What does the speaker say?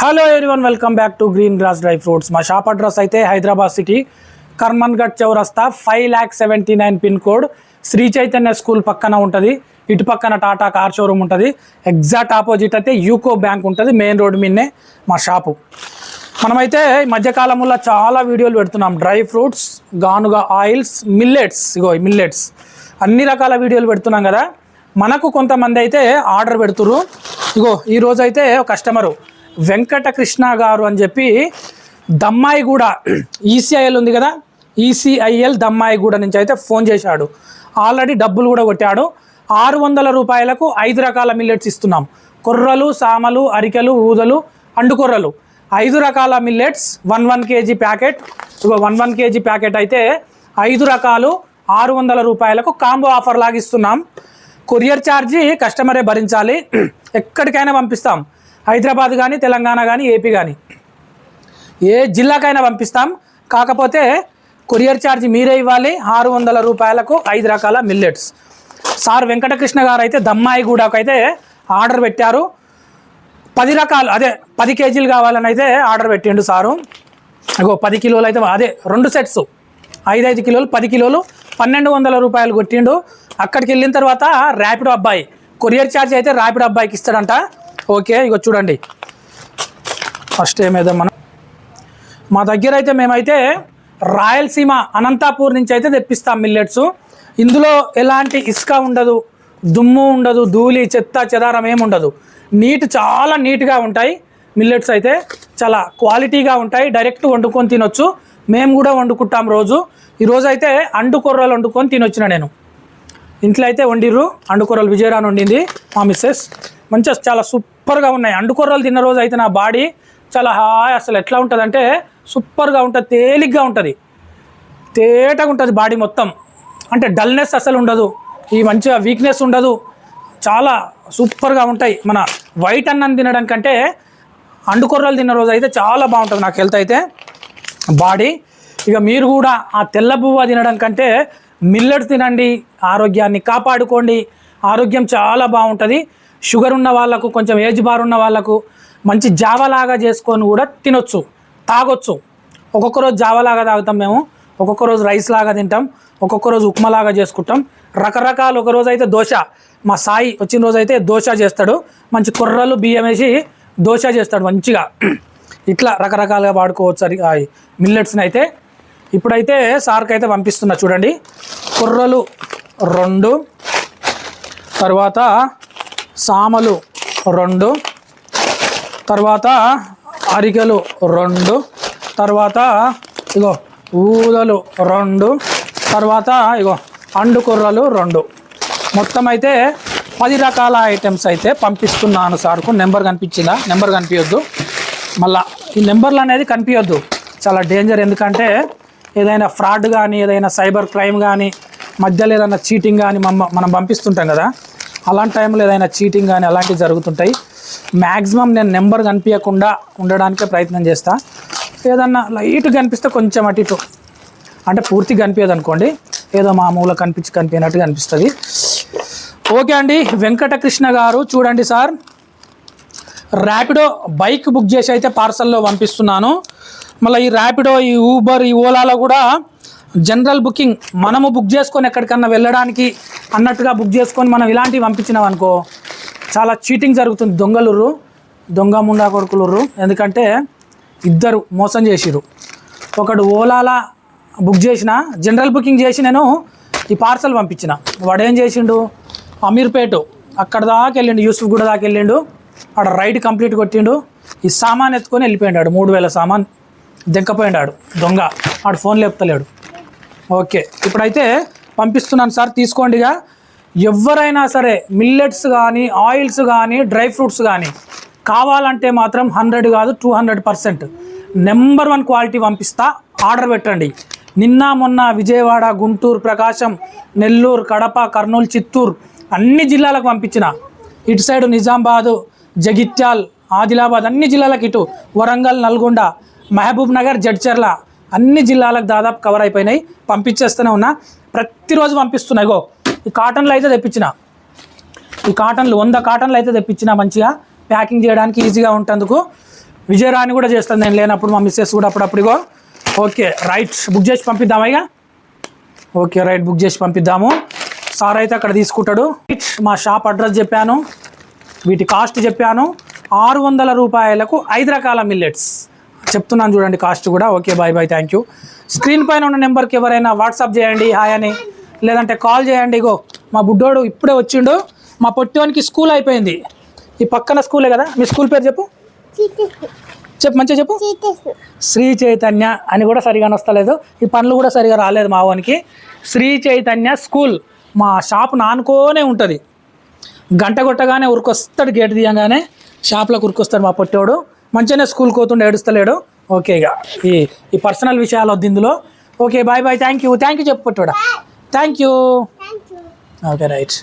Hello one welcome back to green grass dry fruits మా shop address అయితే Hyderabad city Karmanghat చౌరస్తా five lakh seventy nine pin code Sri Chaitanya school పక్కన ఉంటుంది. ఇటు పక్కన టాటా కార్ షోరూమ్ ఉంటుంది. ఎగ్జాక్ట్ ఆపోజిట్ అయితే యూకో బ్యాంక్ ఉంటుంది మెయిన్ రోడ్ మీదనే మా షాపు మనమైతే ఈ మధ్యకాలంలో చాలా వీడియోలు పెడుతున్నాం. డ్రై ఫ్రూట్స్ గానుగా ఆయిల్స్ మిల్లెట్స్ ఇగో మిల్లెట్స్ అన్ని రకాల వీడియోలు పెడుతున్నాం కదా. మనకు కొంతమంది అయితే ఆర్డర్ పెడుతురు ఇగో ఈరోజు అయితే కస్టమరు వెంకటకృష్ణ గారు అని చెప్పి దమ్మాయిగూడ ఈసీఐఎల్ ఉంది కదా? ఈసీఐఎల్ దమ్మాయిగూడ నుంచి అయితే ఫోన్ చేశాడు. ఆల్రెడీ డబ్బులు కూడా కొట్టాడు. ఆరు వందల రూపాయలకు ఐదు రకాల మిల్లెట్స్ ఇస్తున్నాం. కొర్రలు సామలు అరికెలు ఊదలు అండుకొర్రలు. ఐదు రకాల millets one one KG packet one one KG packet అయితే ఐదు రకాలు ఆరు వందల రూపాయలకు కాంబో ఆఫర్ లాగా ఇస్తున్నాం కొరియర్ ఛార్జీ కస్టమరే భరించాలి. ఎక్కడికైనా పంపిస్తాం. హైదరాబాద్ కానీ తెలంగాణ కానీ ఏపీ కానీ ఏ జిల్లాకైనా పంపిస్తాం. కాకపోతే కొరియర్ ఛార్జ్ మీరే ఇవ్వాలి. ఆరు వందల రూపాయలకు ఐదు రకాల మిల్లెట్స్. సార్ వెంకటకృష్ణ గారు అయితే దమ్మాయిగూడకు అయితే ఆర్డర్ పెట్టారు. పది రకాలు అదే పది కేజీలు కావాలని అయితే ఆర్డర్ పెట్టిండు సారు. అగో పది కిలోలు అయితే అదే రెండు సెట్స్. ఐదు ఐదు కిలోలు పది కిలోలు పన్నెండు వందల రూపాయలు కొట్టిండు. అక్కడికి వెళ్ళిన తర్వాత ర్యాపిడో అబ్బాయి కొరియర్ ఛార్జ్ అయితే ర్యాపిడో అబ్బాయికి ఇస్తాడంట. ఓకే ఇగో చూడండి. ఫస్ట్ ఏమేదో మనం? మా దగ్గర అయితే మేమైతే రాయలసీమ అనంతాపూర్ నుంచి అయితే తెప్పిస్తాం మిల్లెట్స్ ఇందులో ఎలాంటి ఇసుక ఉండదు దుమ్ము ఉండదు ధూళి చెత్త చెదారం ఏమి ఉండదు. నీట్ చాలా నీట్గా ఉంటాయి మిల్లెట్స్ అయితే. చాలా క్వాలిటీగా ఉంటాయి డైరెక్ట్ వండుకొని తినొచ్చు. మేము కూడా వండుకుంటాం రోజు. ఈరోజు అయితే అండు కూరలు వండుకొని తినొచ్చిన నేను. ఇంట్లో అయితే వండిర్రు అండుకొర్రలు విజయరాని వండింది మా మిస్సెస్ మంచిగా చాలా సూప్ సూపర్గా ఉన్నాయి. అండుకొర్రలు తిన్న రోజు అయితే నా బాడీ చాలా హాయ్ అసలు ఎట్లా ఉంటుంది అంటే సూపర్గా ఉంటుంది తేలిగ్గా ఉంటుంది. తేటగా ఉంటుంది బాడీ మొత్తం. అంటే డల్నెస్ అసలు ఉండదు. ఈ మంచిగా వీక్నెస్ ఉండదు. చాలా సూపర్గా ఉంటాయి. మన వైట్ అన్నం తినడం కంటే అండుకొర్రలు తిన్న రోజు అయితే చాలా బాగుంటుంది నాకు హెల్త్ అయితే. బాడీ. ఇక మీరు కూడా ఆ తెల్లబువ్వ తినడం కంటే మిల్లెట్స్ తినండి ఆరోగ్యాన్ని కాపాడుకోండి. ఆరోగ్యం చాలా బాగుంటుంది. షుగర్ ఉన్న వాళ్ళకు కొంచెం ఏజ్ బార్ ఉన్న వాళ్ళకు మంచి జావలాగా చేసుకొని కూడా తినొచ్చు తాగొచ్చు. ఒక్కొక్క రోజు జావలాగా తాగుతాం మేము ఒక్కొక్క రోజు రైస్ లాగా తింటాం ఒక్కొక్క రోజు ఉప్మా లాగా చేసుకుంటాం. రకరకాలు ఒక రోజు అయితే దోశ మా సాయి వచ్చిన రోజు అయితే దోశ చేస్తాడు. మంచి కుర్రలు బియ్యం వేసి దోశ చేస్తాడు మంచిగా. ఇట్లా రకరకాలుగా వాడుకోవచ్చు అది మిల్లెట్స్ని అయితే. ఇప్పుడైతే సార్కి అయితే పంపిస్తున్నా చూడండి. కుర్రలు రెండు తర్వాత సామలు రెండు తర్వాత అరికెలు రెండు తర్వాత ఇగో ఊదలు రెండు తర్వాత ఇగో అండు కుర్రలు రెండు. మొత్తం అయితే పది రకాల ఐటమ్స్ అయితే పంపిస్తున్నాను సార్కు. నెంబర్ కనిపించిందా? నెంబర్ కనిపించొద్దు. మళ్ళా ఈ నెంబర్లు అనేది కనిపించొద్దు. చాలా డేంజర్ ఎందుకంటే ఏదైనా ఫ్రాడ్ కానీ ఏదైనా సైబర్ క్రైమ్ కానీ మధ్యలో ఏదైనా చీటింగ్ కానీ మమ్మ మనం పంపిస్తుంటాం కదా. అలాంటి టైంలో ఏదైనా చీటింగ్ కానీ అలాంటివి జరుగుతుంటాయి. మ్యాక్సిమం నేను నెంబర్ కనిపించకుండా ఉండడానికే ప్రయత్నం చేస్తా. ఏదన్నా లైట్ కనిపిస్తే కొంచెం అటు ఇటు అంటే పూర్తిగా కనిపించదు అనుకోండి. ఏదో మామూలుగా కనిపించి కనిపించినట్టు కనిపిస్తుంది ఓకే అండి వెంకటకృష్ణ గారు చూడండి సార్. ర్యాపిడో బైక్ బుక్ చేసి అయితే పార్సల్లో పంపిస్తున్నాను. మళ్ళీ ఈ ర్యాపిడో ఈ ఊబర్ ఈ ఓలాలో కూడా జనరల్ బుకింగ్ మనము బుక్ చేసుకొని ఎక్కడికన్నా వెళ్ళడానికి అన్నట్టుగా బుక్ చేసుకొని మనం ఇలాంటివి పంపించినాం అనుకో చాలా చీటింగ్ జరుగుతుంది. దొంగలుర్రు దొంగ ముండా కొడుకులుర్రు. ఎందుకంటే ఇద్దరు మోసం చేసిరు ఒకడు ఓలాలా బుక్ చేసిన జనరల్ బుకింగ్ చేసి నేను ఈ పార్సల్ పంపించిన. వాడు ఏం చేసిండు? అమీర్పేట అక్కడ దాకా వెళ్ళిండు యూసుఫ్ గూడ దాకా వెళ్ళిండు. ఆడ రైడ్ కంప్లీట్ కొట్టిండు. ఈ సామాన్ ఎత్తుకొని వెళ్ళిపోయాడు మూడు వేల సామాన్ దెంకపోయిండాడు దొంగ ఆడు ఫోన్ లేపుతలేడు ఓకే. ఇప్పుడైతే పంపిస్తున్నాను సార్ తీసుకోండిగా. ఎవరైనా సరే మిల్లెట్స్ కానీ ఆయిల్స్ కానీ డ్రై ఫ్రూట్స్ కానీ కావాలంటే మాత్రం హండ్రెడ్ కాదు two hundred percent number one quality పంపిస్తా ఆర్డర్ పెట్టండి. నిన్న మొన్న విజయవాడ గుంటూరు ప్రకాశం నెల్లూరు కడప కర్నూలు చిత్తూరు అన్ని జిల్లాలకు పంపించిన. ఇటు సైడ్ నిజామాబాదు జగిత్యాల్ ఆదిలాబాద్ అన్ని జిల్లాలకు ఇటు వరంగల్ నల్గొండ మహబూబ్ నగర్ జడ్చర్ల అన్ని జిల్లాలకు దాదాపు కవర్ అయిపోయినాయి. పంపించేస్తూనే ఉన్నా. ప్రతిరోజు పంపిస్తున్నాయి గో ఈ కాటన్లు అయితే తెప్పించిన. ఈ కాటన్లు వంద కాటన్లు అయితే తెప్పించిన మంచిగా. ప్యాకింగ్ చేయడానికి ఈజీగా ఉంటందుకు. విజయరాణి కూడా చేస్తుంది. నేను లేనప్పుడు మా మిస్సెస్ కూడా అప్పుడప్పుడు ఇగో. ఓకే రైట్ బుక్ చేసి పంపిద్దామా ఇక ఓకే రైట్ బుక్ చేసి పంపిద్దాము. సార్ అయితే అక్కడ తీసుకుంటాడు. మా షాప్ అడ్రస్ చెప్పాను. వీటి కాస్ట్ చెప్పాను. ఆరు వందల రూపాయలకు ఐదు రకాల మిల్లెట్స్ చెప్తున్నాను చూడండి కాస్ట్ కూడా. Okay bye bye thank you screen పైన ఉన్న నెంబర్కి ఎవరైనా వాట్సాప్ చేయండి హాయ్ అని లేదంటే కాల్ చేయండి. ఇగో మా బుడ్డోడు ఇప్పుడే వచ్చిండు. మా పొట్టివానికి స్కూల్ అయిపోయింది. ఈ పక్కన స్కూలే కదా? మీ స్కూల్ పేరు చెప్పు? చెప్పు మంచిగా చెప్పు. శ్రీ చైతన్య అని కూడా సరిగా వస్తలేదు ఈ పనులు కూడా సరిగా రాలేదు మా వానికి. శ్రీ చైతన్య స్కూల్. మా షాప్ నానుకోనే ఉంటుంది. గంట కొట్టగానే ఉరికొస్తాడు గేట్ తీయంగానే షాప్లోకి ఉరికొస్తాడు మా పొట్టోడు. మంచిగానే స్కూల్కి పోతుండే ఏడుస్తలేడు. ఓకే ఇక. ఈ ఈ పర్సనల్ విషయాలు వద్దు ఇందులో. Okay bye bye. Thank you thank you చెప్పు పొట్టోడా థ్యాంక్ యూ ఓకే రైట్